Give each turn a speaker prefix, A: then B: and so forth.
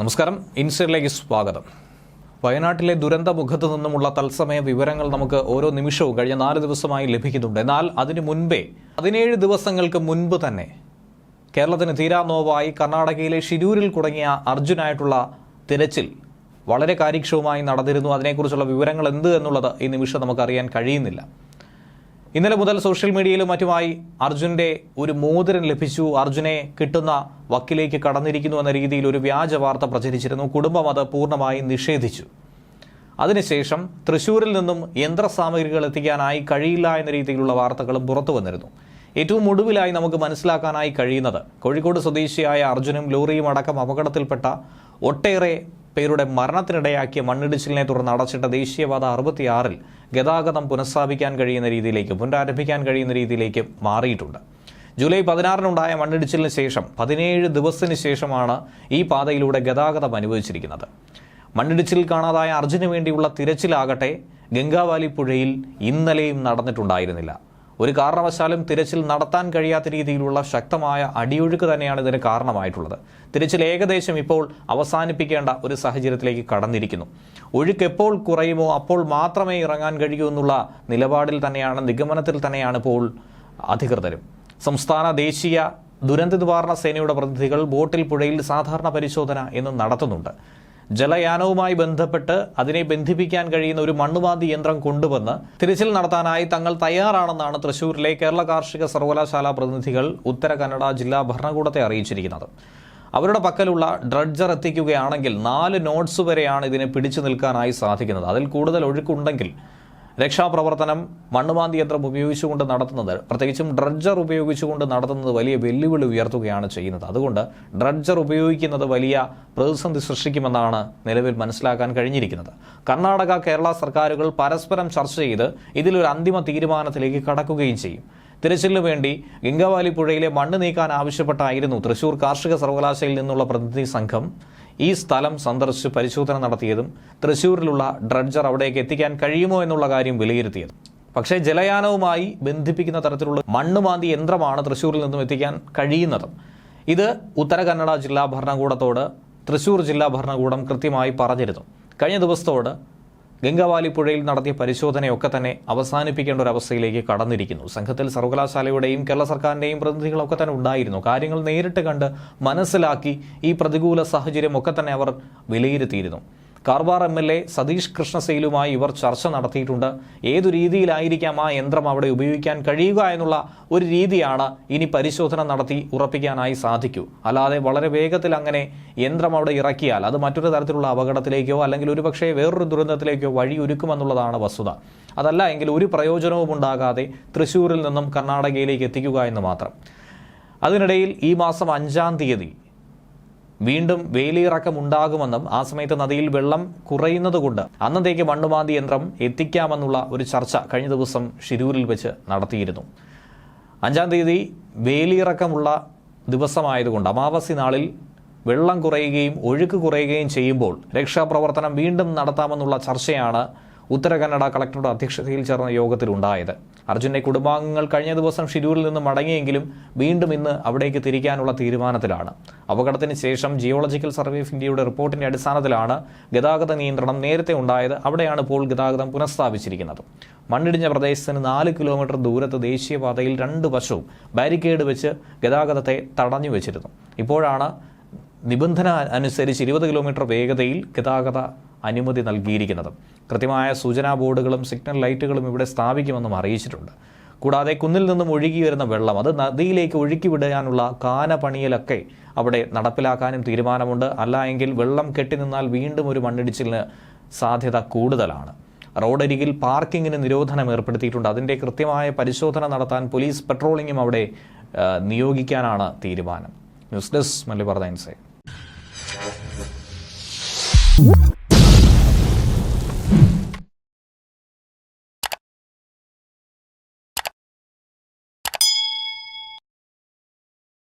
A: നമസ്കാരം. ഇൻസൈഡിലേക്ക് സ്വാഗതം. വയനാട്ടിലെ ദുരന്ത മുഖത്ത് നിന്നുമുള്ള തത്സമയ വിവരങ്ങൾ നമുക്ക് ഓരോ നിമിഷവും കഴിഞ്ഞ നാല് ദിവസമായി ലഭിക്കുന്നുണ്ട്. എന്നാൽ അതിനു മുൻപേ പതിനേഴ് ദിവസങ്ങൾക്ക് മുൻപ് തന്നെ കേരളത്തിന് തീരാ നോവായി കർണാടകയിലെ ഷിരൂരിൽ തുടങ്ങിയ അർജുനായിട്ടുള്ള തിരച്ചിൽ വളരെ കാര്യക്ഷമമായി നടന്നിരുന്നു. അതിനെക്കുറിച്ചുള്ള വിവരങ്ങൾ എന്ത് എന്നുള്ളത് ഈ നിമിഷം നമുക്കറിയാൻ കഴിയുന്നില്ല. ഇന്നലെ മുതൽ സോഷ്യൽ മീഡിയയിലും മറ്റുമായി അർജുനന്റെ ഒരു മോതിരൻ ലഭിച്ചു. അർജുനെ കിട്ടുന്ന വക്കിലേക്ക് കടന്നിരിക്കുന്നു എന്ന രീതിയിൽ ഒരു വ്യാജ വാർത്ത പ്രചരിച്ചിരുന്നു. കുടുംബം അത് പൂർണമായി നിഷേധിച്ചു. അതിനുശേഷം തൃശൂരിൽ നിന്നും യന്ത്രസാമഗ്രികൾ എത്തിക്കാനായി കഴിയില്ല എന്ന രീതിയിലുള്ള വാർത്തകളും പുറത്തു വന്നിരുന്നു. ഏറ്റവും ഒടുവിലായി നമുക്ക് മനസ്സിലാക്കാനായി കഴിയുന്നത് കോഴിക്കോട് സ്വദേശിയായ അർജുനും ലോറിയും അടക്കം അപകടത്തിൽപ്പെട്ട ഒട്ടേറെ പേരുടെ മരണത്തിനിടയാക്കിയ മണ്ണിടിച്ചിലിനെ തുടർന്ന് അടച്ചിട്ട ദേശീയപാത അറുപത്തിയാറിൽ ഗതാഗതം പുനഃസ്ഥാപിക്കാൻ കഴിയുന്ന രീതിയിലേക്ക് പുനരാരംഭിക്കാൻ കഴിയുന്ന രീതിയിലേക്ക് മാറിയിട്ടുണ്ട്. ജൂലൈ പതിനാറിനുണ്ടായ മണ്ണിടിച്ചിലിന് ശേഷം പതിനേഴ് ദിവസത്തിന് ശേഷമാണ് ഈ പാതയിലൂടെ ഗതാഗതം അനുവദിച്ചിരിക്കുന്നത്. മണ്ണിടിച്ചിൽ കാണാതായ അർജുന് വേണ്ടിയുള്ള തിരച്ചിലാകട്ടെ ഗംഗാവാലി പുഴയിൽ ഇന്നലെയും നടന്നിട്ടുണ്ടായിരുന്നില്ല. ഒരു കാരണവശാലും തിരച്ചിൽ നടത്താൻ കഴിയാത്ത രീതിയിലുള്ള ശക്തമായ അടിയൊഴുക്ക് തന്നെയാണ് ഇതിന് കാരണമായിട്ടുള്ളത്. തിരച്ചിൽ ഏകദേശം ഇപ്പോൾ അവസാനിപ്പിക്കേണ്ട ഒരു സാഹചര്യത്തിലേക്ക് കടന്നിരിക്കുന്നു. ഒഴുക്ക് എപ്പോൾ കുറയുമോ അപ്പോൾ മാത്രമേ ഇറങ്ങാൻ കഴിയൂ എന്നുള്ള നിലപാടിൽ തന്നെയാണ് നിഗമനത്തിൽ തന്നെയാണ് ഇപ്പോൾ അധികൃതരും. സംസ്ഥാന ദേശീയ ദുരന്ത നിവാരണ സേനയുടെ പ്രതിനിധികൾ ബോട്ടിൽ പുഴയിൽ സാധാരണ പരിശോധന എന്നും നടത്തുന്നുണ്ട്. ജലയാനവുമായി ബന്ധപ്പെട്ട് അതിനെ ബന്ധിപ്പിക്കാൻ കഴിയുന്ന ഒരു മണ്ണുമാന്തി യന്ത്രം കൊണ്ടുവന്ന് തിരച്ചിൽ നടത്താനായി തങ്ങൾ തയ്യാറാണെന്നാണ് തൃശൂരിലെ കേരള കാർഷിക സർവകലാശാല പ്രതിനിധികൾ ഉത്തര കന്നഡ ജില്ലാ ഭരണകൂടത്തെ അറിയിച്ചിരിക്കുന്നത്. അവരുടെ പക്കലുള്ള ഡ്രഡ്ജർ എത്തിക്കുകയാണെങ്കിൽ നാല് നോട്ട്സ് വരെയാണ് ഇതിനെ പിടിച്ചു നിൽക്കാനായി സാധിക്കുന്നത്. അതിൽ കൂടുതൽ ഒഴുക്കുണ്ടെങ്കിൽ രക്ഷാപ്രവർത്തനം മണ്ണുമാന്തി യന്ത്രം ഉപയോഗിച്ചുകൊണ്ട് നടത്തുന്നത് പ്രത്യേകിച്ചും ഡ്രഡ്ജർ ഉപയോഗിച്ചുകൊണ്ട് നടത്തുന്നത് വലിയ വെല്ലുവിളി ഉയർത്തുകയാണ് ചെയ്യുന്നത്. അതുകൊണ്ട് ഡ്രഡ്ജർ ഉപയോഗിക്കുന്നത് വലിയ പ്രതിസന്ധി സൃഷ്ടിക്കുമെന്നാണ് നിലവിൽ മനസ്സിലാക്കാൻ കഴിഞ്ഞിരിക്കുന്നത്. കർണാടക കേരള സർക്കാരുകൾ പരസ്പരം ചർച്ച ചെയ്ത് ഇതിലൊരു അന്തിമ തീരുമാനത്തിലേക്ക് കടക്കുകയും ചെയ്യും. തിരച്ചിലിനു വേണ്ടി ഗംഗാവാലി പുഴയിലെ മണ്ണ് നീക്കാൻ ആവശ്യപ്പെട്ടായിരുന്നു തൃശൂർ കാർഷിക സർവകലാശാലയിൽ നിന്നുള്ള പ്രതിനിധി സംഘം. ഈ സ്ഥലം സന്ദർശിച്ച് പരിശോധന നടത്തിയതും തൃശൂരിലുള്ള ഡ്രഡ്ജർ അവിടേക്ക് എത്തിക്കാൻ കഴിയുമോ എന്നുള്ള കാര്യം വിലയിരുത്തിയത്. പക്ഷേ ജലയാനവുമായി ബന്ധിപ്പിക്കുന്ന തരത്തിലുള്ള മണ്ണുമാന്തി യന്ത്രമാണ് തൃശൂരിൽ നിന്നും എത്തിക്കാൻ കഴിയുന്നത്. ഇത് ഉത്തര കന്നഡ ജില്ലാ ഭരണകൂടത്തോട് തൃശൂർ ജില്ലാ ഭരണകൂടം കൃത്യമായി പറഞ്ഞിരുന്നു. കഴിഞ്ഞ ദിവസത്തോട് ഗംഗാവാലി പുഴയിൽ നടത്തിയ പരിശോധനയൊക്കെ തന്നെ അവസാനിപ്പിക്കേണ്ട ഒരു അവസ്ഥയിലേക്ക് കടന്നിരിക്കുന്നു. സംഘത്തിൽ സർവകലാശാലയുടെയും കേരള സർക്കാരിന്റെയും പ്രതിനിധികളൊക്കെ തന്നെ ഉണ്ടായിരുന്നു. കാര്യങ്ങൾ നേരിട്ട് കണ്ട് മനസ്സിലാക്കി ഈ പ്രതികൂല സാഹചര്യം ഒക്കെ തന്നെ അവർ വിലയിരുത്തിയിരുന്നു. Karwar M L A Satish കൃഷ്ണസെയിലുമായി ഇവർ ചർച്ച നടത്തിയിട്ടുണ്ട്. ഏതു രീതിയിലായിരിക്കാം ആ യന്ത്രം അവിടെ ഉപയോഗിക്കാൻ കഴിയുക എന്നുള്ള ഒരു രീതിയാണ് ഇനി പരിശോധന നടത്തി ഉറപ്പിക്കാനായി സാധിക്കൂ. അല്ലാതെ വളരെ വേഗത്തിൽ അങ്ങനെ യന്ത്രം അവിടെ ഇറക്കിയാൽ അത് മറ്റൊരു തരത്തിലുള്ള അപകടത്തിലേക്കോ അല്ലെങ്കിൽ ഒരുപക്ഷേ വേറൊരു ദുരന്തത്തിലേക്കോ വഴിയൊരുക്കുമെന്നുള്ളതാണ് വസ്തുത. അതല്ല എങ്കിൽ ഒരു പ്രയോജനവും ഉണ്ടാകാതെ തൃശ്ശൂരിൽ നിന്നും കർണാടകയിലേക്ക് എത്തിക്കുക എന്ന് മാത്രം. അതിനിടയിൽ ഈ മാസം അഞ്ചാം തീയതി വീണ്ടും വേലിയിറക്കം ഉണ്ടാകുമെന്നും ആ സമയത്ത് നദിയിൽ വെള്ളം കുറയുന്നതുകൊണ്ട് അന്നത്തേക്ക് മണ്ണുമാന്തി യന്ത്രം എത്തിക്കാമെന്നുള്ള ഒരു ചർച്ച കഴിഞ്ഞ ദിവസം ഷിരൂരിൽ വെച്ച് നടത്തിയിരുന്നു. അഞ്ചാം തീയതി വേലിയിറക്കമുള്ള ദിവസമായതുകൊണ്ട് അമാവാസി നാളിൽ വെള്ളം കുറയുകയും ഒഴുക്ക് കുറയുകയും ചെയ്യുമ്പോൾ രക്ഷാപ്രവർത്തനം വീണ്ടും നടത്താമെന്നുള്ള ചർച്ചയാണ് ഉത്തര കന്നഡ കളക്ടറുടെ അധ്യക്ഷതയിൽ ചേർന്ന യോഗത്തിലുണ്ടായത്. അർജുന്റെ കുടുംബാംഗങ്ങൾ കഴിഞ്ഞ ദിവസം ഷിരൂരിൽ നിന്ന് മടങ്ങിയെങ്കിലും വീണ്ടും ഇന്ന് അവിടേക്ക് തിരിക്കാനുള്ള തീരുമാനത്തിലാണ്. അപകടത്തിന് ശേഷം ജിയോളജിക്കൽ സർവേ ഓഫ് ഇന്ത്യയുടെ റിപ്പോർട്ടിന്റെ അടിസ്ഥാനത്തിലാണ് ഗതാഗത നിയന്ത്രണം നേരത്തെ ഉണ്ടായത്. അവിടെയാണ് ഇപ്പോൾ ഗതാഗതം പുനഃസ്ഥാപിച്ചിരിക്കുന്നത്. മണ്ണിടിഞ്ഞ പ്രദേശത്തിന് നാല് കിലോമീറ്റർ ദൂരത്ത് ദേശീയപാതയിൽ രണ്ട് വശവും ബാരിക്കേഡ് വെച്ച് ഗതാഗതത്തെ തടഞ്ഞു വെച്ചിരുന്നു. ഇപ്പോഴാണ് നിബന്ധന അനുസരിച്ച് ഇരുപത് കിലോമീറ്റർ വേഗതയിൽ ഗതാഗത അനുമതി നൽകിയിരിക്കുന്നത്. കൃത്യമായ സൂചനാ ബോർഡുകളും സിഗ്നൽ ലൈറ്റുകളും ഇവിടെ സ്ഥാപിക്കുമെന്നും അറിയിച്ചിട്ടുണ്ട്. കൂടാതെ കുന്നിൽ നിന്നും ഒഴുകി വരുന്ന വെള്ളം അത് നദിയിലേക്ക് ഒഴുക്കി വിടാനുള്ള കാന അവിടെ നടപ്പിലാക്കാനും തീരുമാനമുണ്ട്. അല്ല എങ്കിൽ വെള്ളം കെട്ടി നിന്നാൽ വീണ്ടും ഒരു മണ്ണിടിച്ചിലിന് സാധ്യത കൂടുതലാണ്. റോഡരികിൽ പാർക്കിങ്ങിന് നിരോധനം ഏർപ്പെടുത്തിയിട്ടുണ്ട്. അതിന്റെ കൃത്യമായ പരിശോധന നടത്താൻ പോലീസ് പെട്രോളിങ്ങും അവിടെ നിയോഗിക്കാനാണ് തീരുമാനം. ന്യൂസ് ഡെസ്ക് മല്ലി പറഞ്ഞ